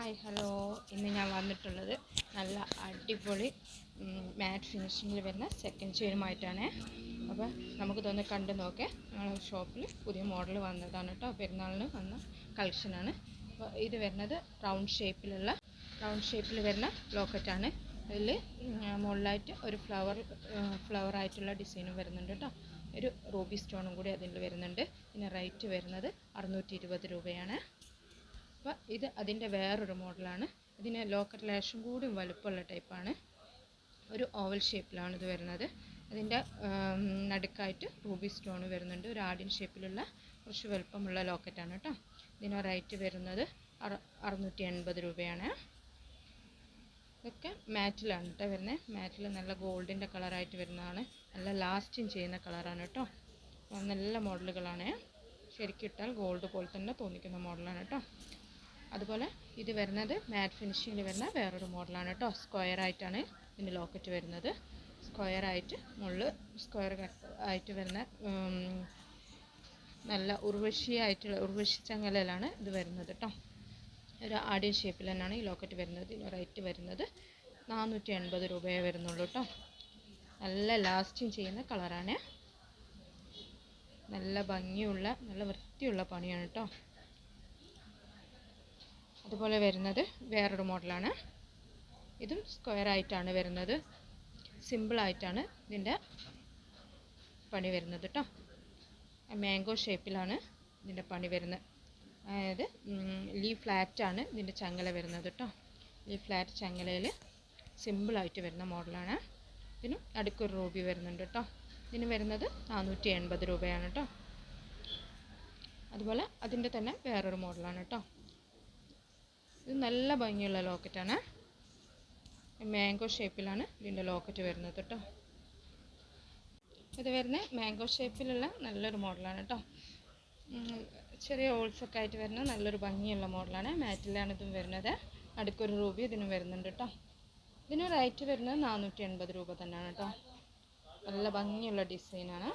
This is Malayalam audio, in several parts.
Hi hello. ഇന്ന് ഞാൻ വന്നിട്ടുള്ളത് നല്ല അടിപൊളി മാറ്റ് ഫിനിഷിങ്ങിൽ വരുന്ന സെക്കൻഡ് ചെയിനുമായിട്ടാണ് അപ്പോൾ നമുക്ക് തന്നെ കണ്ട് നോക്കേ. ഞങ്ങളെ ഷോപ്പിൽ പുതിയ മോഡൽ വന്നതാണ് കേട്ടോ പെരുന്നാളിന് വന്ന കളക്ഷനാണ് അപ്പോൾ ഇത് വരുന്നത് റൗണ്ട് ഷേപ്പിലുള്ള റൗണ്ട് ഷേപ്പിൽ വരുന്ന ലോക്കറ്റാണ് അതിൽ മുകളിലായിട്ട് ഒരു ഫ്ലവർ ഫ്ലവർ ആയിട്ടുള്ള ഡിസൈനും വരുന്നുണ്ട് കേട്ടോ ഒരു റൂബി സ്റ്റോണും കൂടി അതിൽ വരുന്നുണ്ട്. പിന്നെ റേറ്റ് വരുന്നത് അറുന്നൂറ്റി രൂപയാണ്. അപ്പോൾ ഇത് അതിന്റെ വേറൊരു മോഡലാണ്. ഇതിന് ലോക്കർ ലാഷും കൂടി വലുപ്പമുള്ള ടൈപ്പാണ്. ഒരു ഓവൽ ഷേപ്പിലാണ് ഇത് വരുന്നത്. അതിന്റെ നടുക്കായിട്ട് റൂബി സ്റ്റോൺ വരുന്നുണ്ട്. ഒരു ആഡിൻ ഷേപ്പിലുള്ള കുറച്ച് വലുപ്പമുള്ള ലോക്കറ്റാണ് കേട്ടോ. ഇതിന് റേറ്റ് വരുന്നത് അറ അറുന്നൂറ്റി എൺപത് രൂപയാണ്. ഇതൊക്കെ മാറ്റിലാണ് കേട്ടോ വരുന്നത്. മാറ്റിൽ നല്ല ഗോൾഡിന്റെ കളറായിട്ട് വരുന്നതാണ്. നല്ല ലാസ്റ്റിങ് ചെയ്യുന്ന കളറാണ് കേട്ടോ. നല്ല മോഡലുകളാണ്. ശരിക്കും ഇട്ടാൽ ഗോൾഡ് പോലെ തന്നെ തോന്നിക്കുന്ന മോഡലാണ് കേട്ടോ. അതുപോലെ ഇത് വരുന്നത് മാറ്റ് ഫിനിഷിങ്ങിൽ വരുന്ന വേറൊരു മോഡലാണ് കേട്ടോ. സ്ക്വയർ ആയിട്ടാണ് ഇതിന്റെ ലോക്കറ്റ് വരുന്നത്. സ്ക്വയർ ആയിട്ട് മുകളിൽ സ്ക്വയർ ആയിട്ട് വരുന്ന നല്ല ഉർവശിയായിട്ടുള്ള ഉർവശി ചങ്ങലയിലാണ് ഇത് വരുന്നത് കേട്ടോ. ഒരു ആഡിയൻ ഷേപ്പിൽ തന്നെയാണ് ഈ ലോക്കറ്റ് വരുന്നത്. ഇതിന് റേറ്റ് വരുന്നത് നാനൂറ്റി എൺപത് രൂപയേ വരുന്നുള്ളൂ കേട്ടോ. നല്ല ലാസ്റ്റിങ് ചെയ്യുന്ന കളറാണ് നല്ല ഭംഗിയുള്ള നല്ല വൃത്തിയുള്ള പണിയാണ് കേട്ടോ. അതുപോലെ വരുന്നത് വേറൊരു മോഡലാണ്. ഇതും സ്ക്വയർ ആയിട്ടാണ് വരുന്നത്. സിമ്പിളായിട്ടാണ് ഇതിന്റെ പണി വരുന്നത് കേട്ടോ മാംഗോ ഷേപ്പിലാണ് ഇതിന്റെ പണി വരുന്നത്. അതായത് ലീ ഫ്ലാറ്റാണ് ഇതിന്റെ ചങ്ങല വരുന്നത് കേട്ടോ ലീ ഫ്ലാറ്റ് ചങ്ങലയിൽ സിമ്പിളായിട്ട് വരുന്ന മോഡലാണ്. ഇതിനും അടുക്കൊരു റൂബി വരുന്നുണ്ട് കേട്ടോ ഇതിന് വരുന്നത് നാനൂറ്റി എൺപത് രൂപയാണ് കേട്ടോ അതുപോലെ അതിന്റെ തന്നെ വേറൊരു മോഡലാണ് കേട്ടോ ഇത് നല്ല ഭംഗിയുള്ള ലോക്കറ്റാണ്. മാംഗോ ഷേപ്പിലാണ് ഇതിന്റെ ലോക്കറ്റ് വരുന്നത് കേട്ടോ. ഇത് വരുന്ന മാംഗോ ഷേപ്പിലുള്ള നല്ലൊരു മോഡലാണ് കേട്ടോ. ചെറിയ ഹോൾസൊക്കെ ആയിട്ട് വരുന്ന നല്ലൊരു ഭംഗിയുള്ള മോഡലാണ്. മാറ്റിലാണ് ഇതും വരുന്നത്. അടുക്കൊരു രൂപ ഇതിനും വരുന്നുണ്ട് കേട്ടോ. ഇതിന് റേറ്റ് വരുന്നത് നാനൂറ്റി എൺപത് രൂപ തന്നെയാണ് കേട്ടോ. നല്ല ഭംഗിയുള്ള ഡിസൈനാണ്.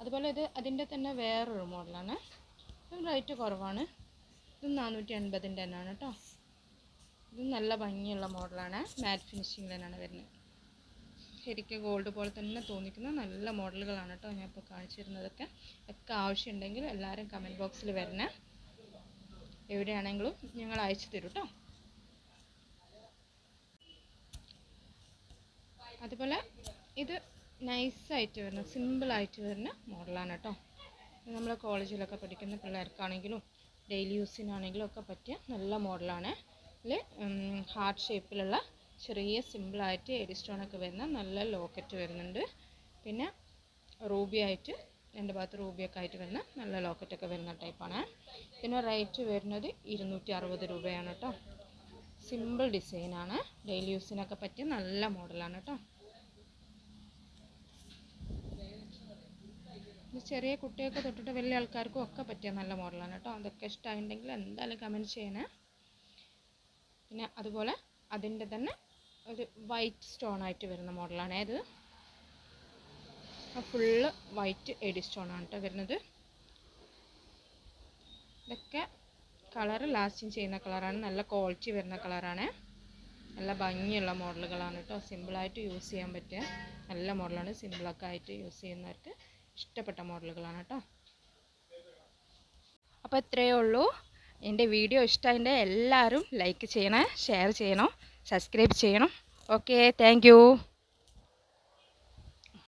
അതുപോലെ ഇത് അതിന്റെ തന്നെ വേറൊരു മോഡലാണ്. റേറ്റ് കുറവാണ്. ഇത് നാനൂറ്റി എൺപതിന്റെ തന്നെയാണ് കേട്ടോ. ഇത് നല്ല ഭംഗിയുള്ള മോഡലാണ്. മാറ്റ് ഫിനിഷിംഗ് തന്നെയാണ് വരുന്നത്. ശരിക്കും ഗോൾഡ് പോലെ തന്നെ തോന്നിക്കുന്ന നല്ല മോഡലുകളാണ് കേട്ടോ ഞാൻ ഇപ്പോൾ കാണിച്ചു തരുന്നതൊക്കെ ഒക്കെ ആവശ്യമുണ്ടെങ്കിൽ എല്ലാവരും കമന്റ് ബോക്സിൽ വരണേ. എവിടെയാണെങ്കിലും ഞങ്ങൾ അയച്ചു തരും കേട്ടോ. അതുപോലെ ഇത് നൈസായിട്ട് വരുന്ന സിമ്പിളായിട്ട് വരുന്ന മോഡലാണ് കേട്ടോ. നമ്മൾ കോളേജിലൊക്കെ പഠിക്കുന്ന പിള്ളേർക്കാണെങ്കിലും ഡെയിലി യൂസിനാണെങ്കിലും ഒക്കെ പറ്റിയ നല്ല മോഡലാണ്. ഹാർട്ട് ഷേപ്പിലുള്ള ചെറിയ സിമ്പിളായിട്ട് എഡി സ്റ്റോണൊക്കെ വരുന്ന നല്ല ലോക്കറ്റ് വരുന്നുണ്ട്. പിന്നെ റൂബി ആയിട്ട് രണ്ട് ഭാഗത്ത് റൂബിയൊക്കെ ആയിട്ട് വരുന്ന നല്ല ലോക്കറ്റൊക്കെ വരുന്ന ടൈപ്പാണ് പിന്നെ റേറ്റ് വരുന്നത് ഇരുന്നൂറ്റി അറുപത് രൂപയാണ് കേട്ടോ സിമ്പിൾ ഡിസൈനാണ് ഡെയിലി യൂസിനൊക്കെ പറ്റിയ നല്ല മോഡലാണ് കേട്ടോ ചെറിയ കുട്ടികൾക്ക് തൊട്ടിട്ട് വലിയ ആൾക്കാർക്കും ഒക്കെ പറ്റിയ നല്ല മോഡലാണ് കേട്ടോ അതൊക്കെ ഇഷ്ടമായിട്ടുണ്ടെങ്കിൽ എന്തായാലും കമന്റ് ചെയ്യണേ. പിന്നെ അതുപോലെ അതിന്റെ തന്നെ ഒരു വൈറ്റ് സ്റ്റോൺ ആയിട്ട് വരുന്ന മോഡലാണ് ഇത് ഫുള്ള് വൈറ്റ് എഡി സ്റ്റോൺ ആണ് കേട്ടോ വരുന്നത്. ഇതൊക്കെ കളർ ലാസ്റ്റിങ് ചെയ്യുന്ന കളറാണ് നല്ല ക്വാളിറ്റി വരുന്ന കളറാണ് നല്ല ഭംഗിയുള്ള മോഡലുകളാണ് കേട്ടോ സിമ്പിളായിട്ട് യൂസ് ചെയ്യാൻ പറ്റിയ നല്ല മോഡലാണ് സിമ്പിളൊക്കെ ആയിട്ട് യൂസ് ചെയ്യുന്നവർക്ക് ഇഷ്ടപ്പെട്ട മോഡലുകളാണ് കേട്ടോ അപ്പോൾ ഇത്രയേ ഉള്ളൂ. എന്റെ വീഡിയോ ഇഷ്ടമായതിന്റെ എല്ലാവരും ലൈക്ക് ചെയ്യണേ ഷെയർ ചെയ്യണം സബ്സ്ക്രൈബ് ചെയ്യണം. Okay thank